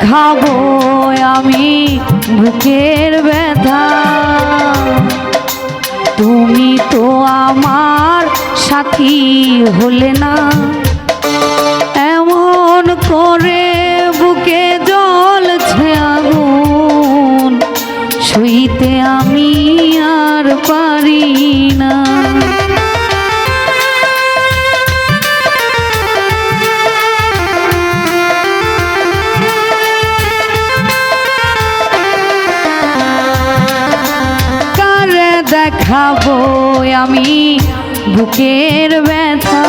দেখাবো আমি বুকের ব্যথা। তুমি তো আমার সাথী হলে না। দেখাবো আমি বুকের ব্যথা।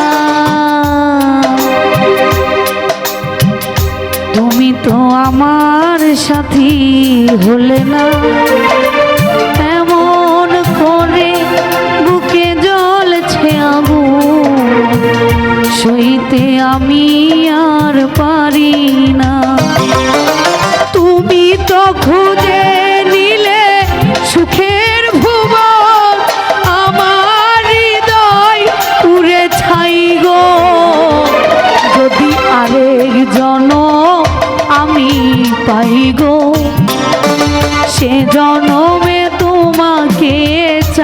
তুমি তো আমার সাথী হলে না। এমন করে বুকে জ্বলছে আগুন। সইতে আমি আর পারি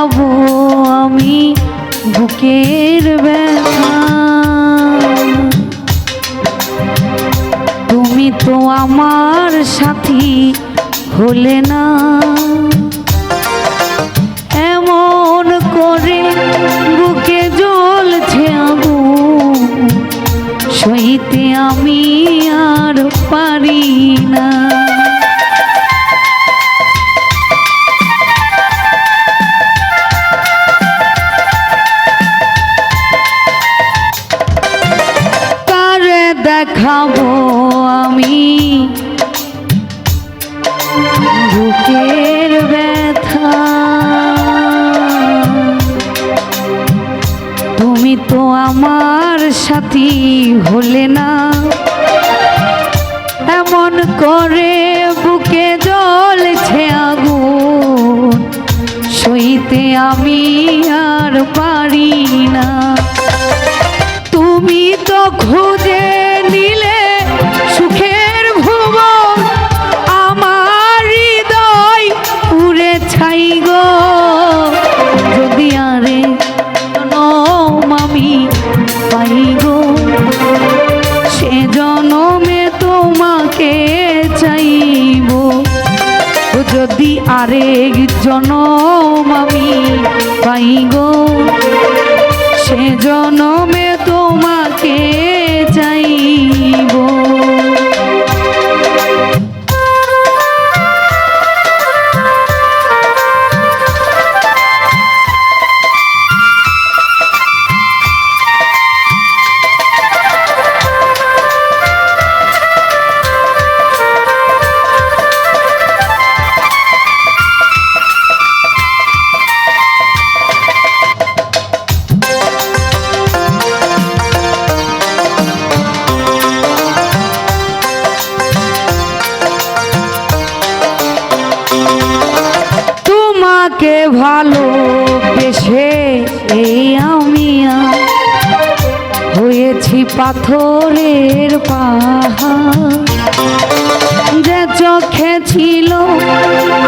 দেখাবো আমি বুকের তুমি তো আমার সাথী হলে না দেখাবো আমি। বুকের ব্যথা। তুমি তো আমার সাথী হলে না। এমন করে বুকে জ্বলছে আগুন। সইতে আমি আর পারি জনম আমি পাই গো। সে জনমে ভালোবেসে এই আমি আর হয়েছি পাথরের পাহাড়। যে চোখে ছিল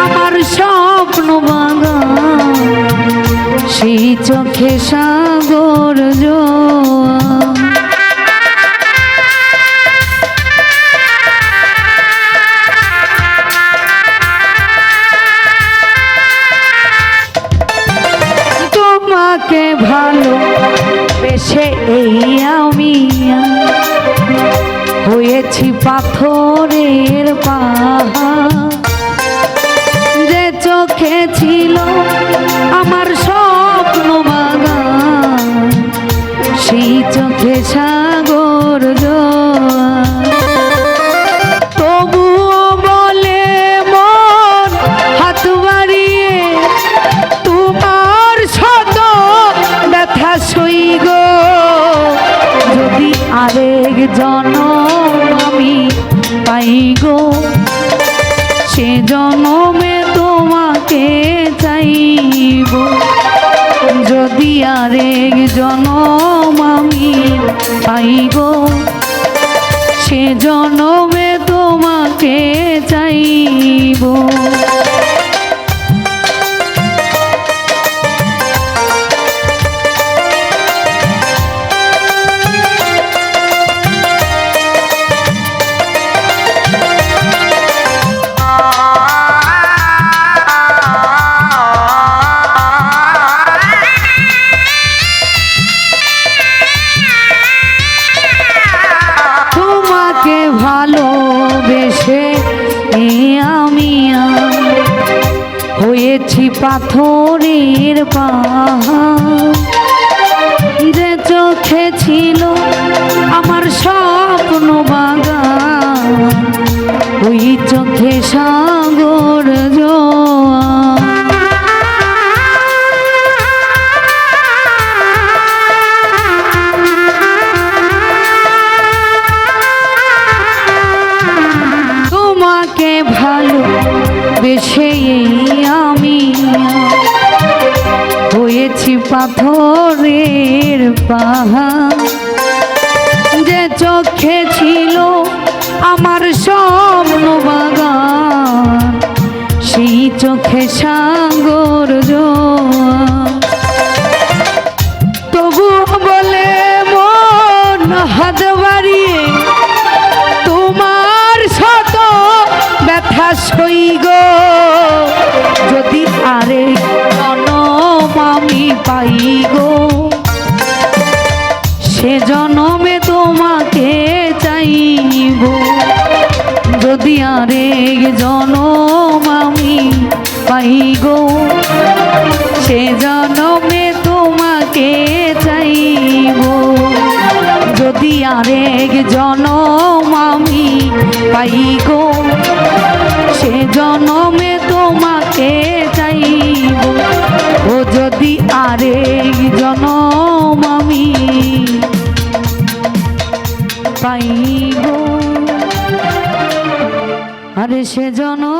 আমার স্বপ্ন বাগান, সেই চোখে সাগর জোয়ার পাথরের পাহাড় জনম আমি পাইব। সে জনমে পাথরের পাহাড়। চোখে ছিল আমার স্বপ্ন বাগান। ওই চোখে সাগর জোয়ার তোমাকে ভালো বেশে পাথরের পাহাড় যে চোখে ছিল আমার স্বপ্ন বাগান, সেই চোখে সাগর। তবুও বলে মন হাত বাড়িয়ে, তোমার শত ব্যথা সই জনমে তোমাকে চাইব। যদি আরেক জনম আমি গো সে জনমে তোমাকে চাইব। ও যদি আরেক জনম আমি পাইব, আরে সে জনমে